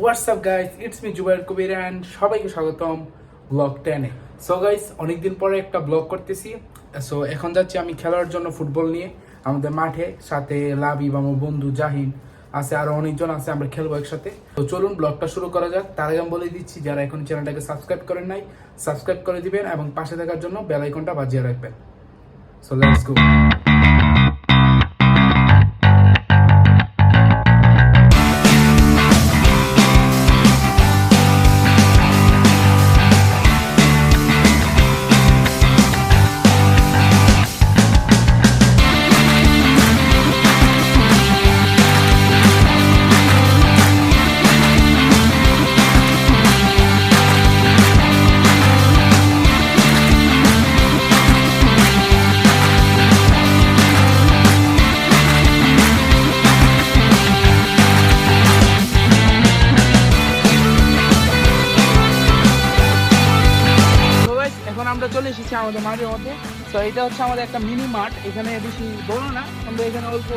WhatsApp guys it's me Zubair Kabir and সবাইকে স্বাগতম blog টেনে সো গাইস অনেকদিন পরে একটা ব্লগ করতেছি। সো এখন যাচ্ছি আমি খেলার জন্য ফুটবল নিয়ে আমাদের মাঠে। সাথে লাবিব আমার বন্ধু, জাহিন আছে, আরও অনেকজন আছে, আমরা খেলব একসাথে। তো চলুন ব্লগটা শুরু করা যাক। তার আগে আমি বলে দিচ্ছি, যারা এখন চ্যানেলটাকে সাবস্ক্রাইব করেন নাই, সাবস্ক্রাইব করে দিবেন এবং পাশে থাকার জন্য বেল আইকনটা বাজিয়ে রাখবেন। সো লেটস গো আমাদের মাঝে তো এটা হচ্ছে আমাদের একটা মিনি মাঠ। এখানে বেশি বড় না। আমরা এখানে অল্প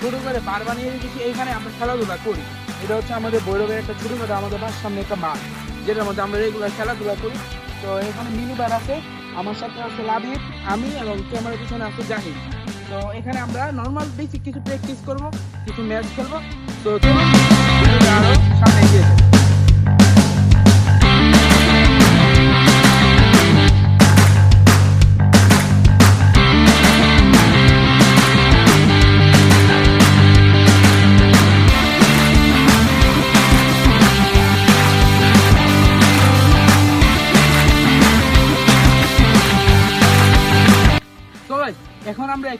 ছোট করে পার বানিয়ে রেখেছি এইখানে আমরা খেলাধুলা করি। এটা হচ্ছে আমাদের বৈরবের একটা ছোট করে আমাদের বাসার সামনে একটা মাঠ। যেটার মধ্যে আমরা রেগুলার খেলাধুলা করি। তো এখানে মিনি বার আছে। আমার সাথে আছে লাবিব, আমি এবং ক্যামেরার পিছনে আছে জাহিদ। তো এখানে আমরা নর্মাল বেসিক কিছু প্র্যাকটিস করব, কিছু ম্যাচ খেলব। তো সামনে এগিয়ে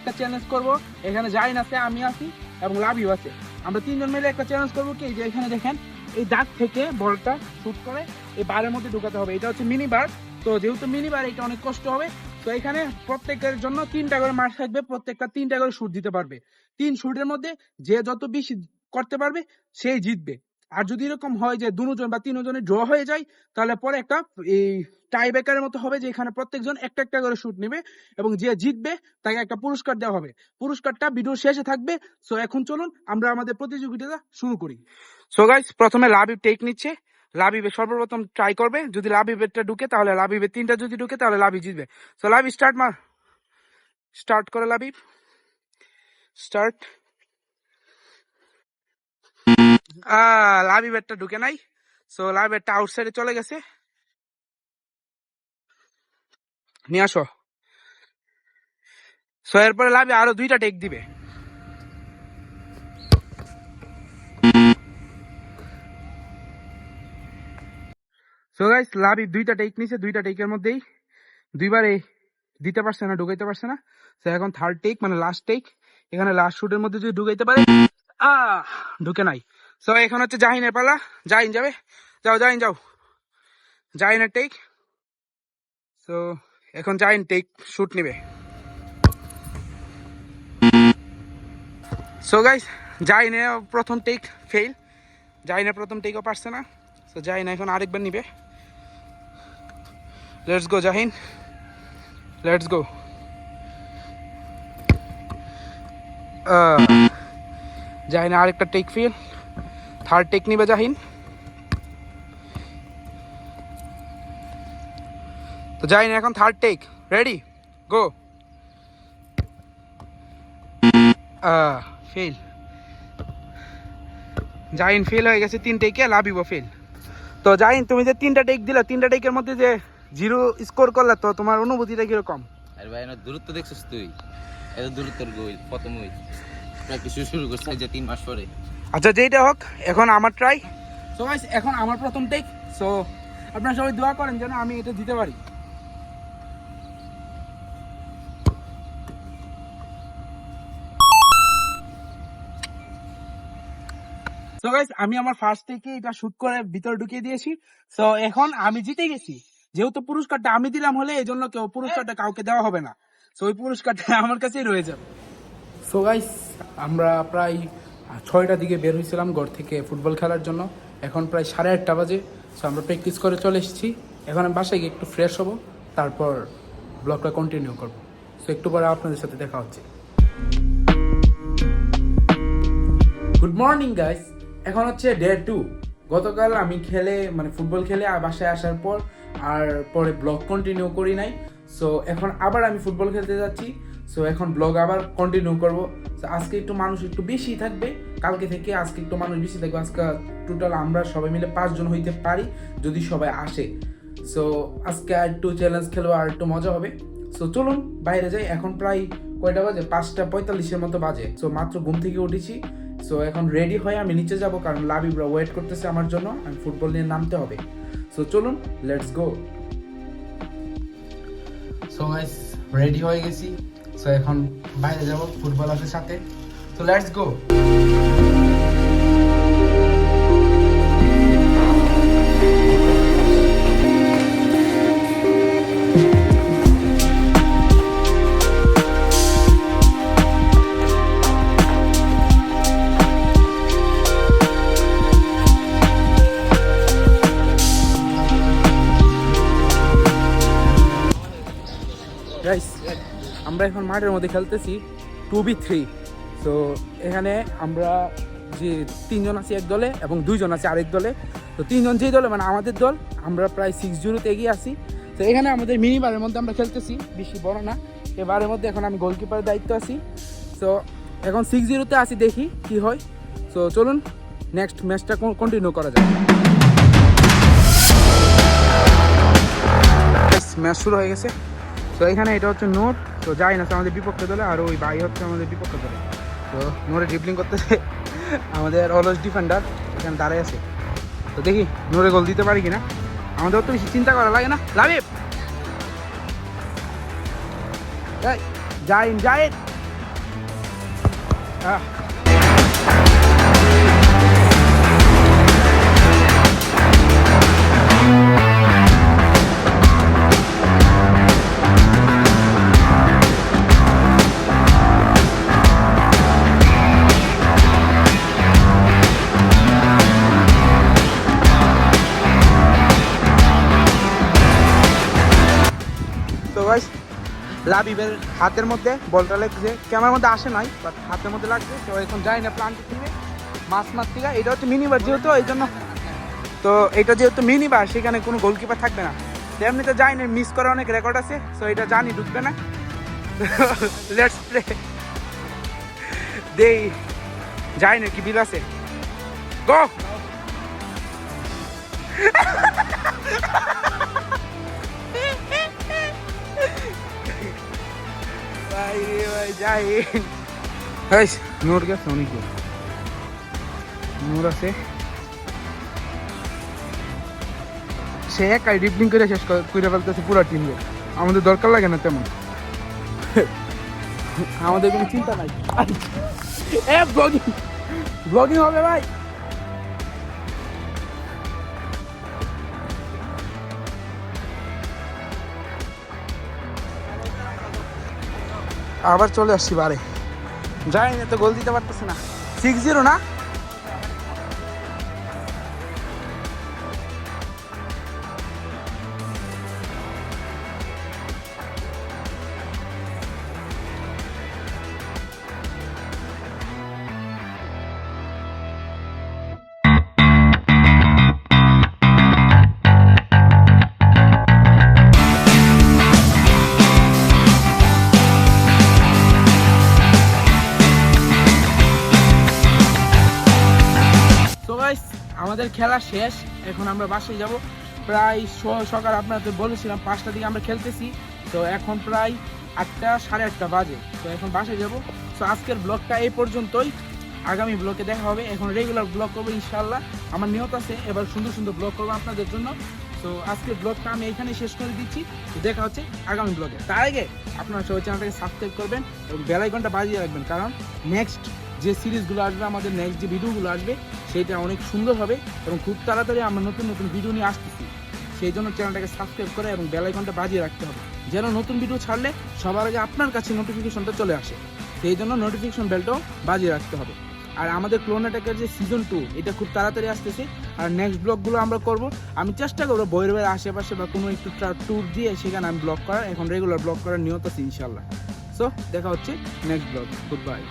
একটা চ্যালেঞ্জ করব। এখানে জাইন আছে, আমি আছি এবং লাভিও আছে। আমরা তিনজন মিলে একটা চ্যালেঞ্জ করব কি? যে এখানে দেখেন, এই দাগ থেকে বলটা শুট করে এই বারের মধ্যে ঢুকাতে হবে। এটা হচ্ছে মিনি বার তো যেহেতু মিনি বার এটা অনেক কষ্ট হবে। তো এখানে প্রত্যেকের জন্য তিনটা করে মার থাকবে, প্রত্যেকটা তিনটা করে শুট দিতে পারবে। তিন শুটের মধ্যে যে যত বেশি করতে পারবে সেই জিতবে। আর যদি এরকম হয় যে দুজন বা তিনজনের ড্র হয়ে যায়, তাহলে পরে একটা এই টাই ব্রেকারের মতো হবে যে এখানে প্রত্যেকজন একটা একটা করে শুট নেবে এবং যে জিতবে তাকে একটা পুরস্কার দেওয়া হবে। পুরস্কারটা ভিডিও শেষে থাকবে। সো এখন চলুন আমরা আমাদের প্রতিযোগিতাটা শুরু করি। সো গাইস প্রথমে লাবিব টেক নিচ্ছে। লাবিবে সর্বপ্রথম ট্রাই করবে। যদি লাবিবেরটা ঢুকে, তাহলে লাবিবের তিনটা যদি ঢুকে, তাহলে লাবি জিতবে। সো লাবি স্টার্ট মার। স্টার্ট করে লাবিব। স্টার্ট লাবিবেরটা ঢুকে নাই। সো লাবিবেরটা আউটসাইডে চলে গেছে। নিয়ে আসো। সো এরপরে লাভে আরও দুইটা টেক দিবে। সো গাইস লাভি দুইটা টেক নিছে, দুইটা টেকের মধ্যেই। দুইবারে দিতে পারছে না, ঢুকাইতে পারছে না। তো এখন থার্ড টেক মানে লাস্ট টেক এখানে লাস্ট শুটের মধ্যে যদি ঢুকাইতে পারে, আহ, ঢুকে নাই। সো এখন হচ্ছে জাহিনের পালা। জাহিন যাবে? যাও, জাহিন যাও। জাহিনের টেক সো এখন জাহিন টেক শুট নেবে। সো গাইস জাহিনে প্রথম টেক ফেল জাহিনের প্রথম টেকও পারছে না। সো জাহিন এখন আরেকবার নিবে। Let's go Jahin. Let's go Jahin আরেকটা টেক ফেল থার্ড টেক নিবে জাহিন। তো জাহিন, এখন third take ready go fail Jahin fail হয়ে গেছে তিন টেকে লাভিব ফেল তো জাহিন, তুমি যে তিনটা টেক দিলা, তিনটা টেকের মধ্যে যে জিরো স্কোর করলা, তো তোমার অনুভূতিটা কীরকম? আরে ভাই না দূরত্ব দেখছিস তুই? এত দূরত্বর গোল প্রথম ওই প্র্যাকটিস শুরু করছে, যে তিন মাস পরে। আচ্ছা যেইটা হোক, এখন আমার ট্রাই সো গাইস এখন আমার প্রথম টেক সো আপনারা সবাই দোয়া করেন যেন আমি এটা দিতে পারি। সো গাইস আমি আমার ফার্স্ট থেকে এটা শুট করে ভিতরে ঢুকিয়ে দিয়েছি। সো এখন আমি জিতে গেছি। যেহেতু পুরস্কারটা আমি দিলাম হলে এই জন্য কেউ পুরস্কারটা কাউকে দেওয়া হবে না। সো ওই পুরস্কারটা আমার কাছেই রয়ে যাবে। সো গাইস আমরা প্রায় ছয়টার দিকে বের হয়েছিলাম ঘর থেকে ফুটবল খেলার জন্য। এখন প্রায় সাড়ে আটটা বাজে সো আমরা প্র্যাকটিস করে চলে এসেছি। এখন আমি বাসায় গিয়ে একটু ফ্রেশ হব, তারপর ব্লগটা কন্টিনিউ করব। সো একটু পরে আপনাদের সাথে দেখা হচ্ছে। গুড মর্নিং গাইস এখন হচ্ছে ডে টু গতকাল আমি খেলে মানে ফুটবল খেলে বাসায় আসার পর আর পরে ব্লগ কন্টিনিউ করি নাই। সো এখন আবার আমি ফুটবল খেলতে যাচ্ছি। সো এখন ব্লগ আবার কন্টিনিউ করব। আজকে একটু মানুষ একটু বেশি থাকবে। কালকে থেকে আজকে একটু মানুষ বেশি থাকবে। আজকে টোটাল আমরা সবাই মিলে পাঁচজন হইতে পারি, যদি সবাই আসে। সো আজকে আর একটু চ্যালেঞ্জ খেলব, আর একটু মজা হবে। সো চলুন, বাইরে যাই। এখন প্রায় কয়টা বাজে? পাঁচটা পঁয়তাল্লিশের মতো বাজে। সো মাত্র ঘুম থেকে উঠেছি। সো এখন রেডি হয়ে আমি নিচে যাব, কারণ লাবিবরা ওয়েট করতেছে আমার জন্য। আমি ফুটবল নিয়ে নামতে হবে। সো চলুন লেটস গো সো রেডি হয়ে গেছি। সো এখন বাইরে যাব ফুটবল আছে সাথে। তো লেটস গো আমরা এখন মাঠের মধ্যে খেলতেছি টু বি থ্রি তো এখানে আমরা যে তিনজন আছি এক দলে এবং দুইজন আছে আরেক দলে। তো তিনজন যেই দলে মানে আমাদের দল, আমরা প্রায় সিক্স জিরোতে এগিয়ে আসি তো এখানে আমাদের মিনি বারের মধ্যে আমরা খেলতেছি, বেশি বড় না। এবারের মধ্যে এখন আমি গোলকিপারের দায়িত্ব আছি। তো এখন সিক্স জিরোতে আসি দেখি কি হয়। তো চলুন নেক্সট ম্যাচটা কন্টিনিউ করা যায় ম্যাচ শুরু হয়ে গেছে। তো এখানে এটা হচ্ছে নোট, তো যাই না আমাদের বিপক্ষে দলে, আর ওই ভাই হচ্ছে আমাদের বিপক্ষে দলে। তো নোরে ড্রিবলিং করতেছে, আমাদের অলস ডিফেন্ডার এখানে দাঁড়ায় আছে। তো দেখি নোরে গোল দিতে পারি কিনা। আমাদের অত বেশি চিন্তা করা লাগে না। লাভিব যাইন যাইন আহ গাইস লাবিবের হাতের মধ্যে, বলটা লাগছে ক্যামেরার মধ্যে আসে নাই বাট হাতের মধ্যে লাগছে, তো এখন যাই না প্লান্ট থেকে মাছ থেকে এটা হচ্ছে মিনি বার যেহেতু, এই জন্য। তো এটা যেহেতু মিনি বার সেখানে কোনো গোলকিপার থাকবে না। তো এমনিতে যাই না মিস করার অনেক রেকর্ড আছে সো এটা জানি, ঢুকবে না। লেটস প্লে দেই, যাই না, কি বিল আছে? গো ভাই সে একাই ডিপলিং করে শেষ করে ফেলতেছে পুরো টিমকে আমাদের দরকার লাগে না তেমন আমাদের কোনো চিন্তা নাই ব্লগিং ব্লগিং হবে ভাই আবার চলে আসছি বারে। যাই না তো গোল দিতে পারতেছে না। সিক্স জিরো না? আমাদের খেলা শেষ। এখন আমরা বাসায় যাব। প্রায় সকাল আপনাদের বলেছিলাম পাঁচটা দিকে আমরা খেলতেছি। তো এখন প্রায় আটটা, সাড়ে আটটা বাজে। তো এখন বাসায় যাব। তো আজকের ব্লগটা এই পর্যন্তই। আগামী ব্লগে দেখা হবে। এখন রেগুলার ব্লগ করব ইনশাল্লাহ আমার নিয়ত আছে। এবার সুন্দর সুন্দর ব্লগ করব আপনাদের জন্য। তো আজকের ব্লগটা আমি এখানে শেষ করে দিচ্ছি। দেখা হচ্ছে আগামী ব্লগে। তার আগে আপনারা সবাই চ্যানেলটাকে সাবস্ক্রাইব করবেন এবং বেলাইকনটা বাজিয়ে রাখবেন। কারণ নেক্সট যে সিরিজগুলো আসবে, আমাদের নেক্সট যে ভিডিওগুলো আসবে সেটা অনেক সুন্দর হবে এবং খুব তাড়াতাড়ি আমরা নতুন নতুন ভিডিও নিয়ে আসতেছি। সেই জন্য চ্যানেলটাকে সাবস্ক্রাইব করে এবং বেল আইকনটা বাজিয়ে রাখতে হবে। যেন নতুন ভিডিও ছাড়লে সবার আগে আপনার কাছে নোটিফিকেশনটা চলে আসে। সেই জন্য নোটিফিকেশন বেলটাও বাজিয়ে রাখতে হবে। আর আমাদের ক্লোন অ্যাটাকের যে সিজন টু এটা খুব তাড়াতাড়ি আসতেছে। আর নেক্সট ব্লগগুলো আমরা করব। আমি চেষ্টা করব বইয়ের বইয়ের আশেপাশে বা কোনো একটু ট্যুর দিয়ে সেখানে আমি ব্লগ করার। এখন রেগুলার ব্লগ করার নিয়ত আছে ইনশাল্লাহ সো দেখা হচ্ছে নেক্সট ব্লগ গুড বাই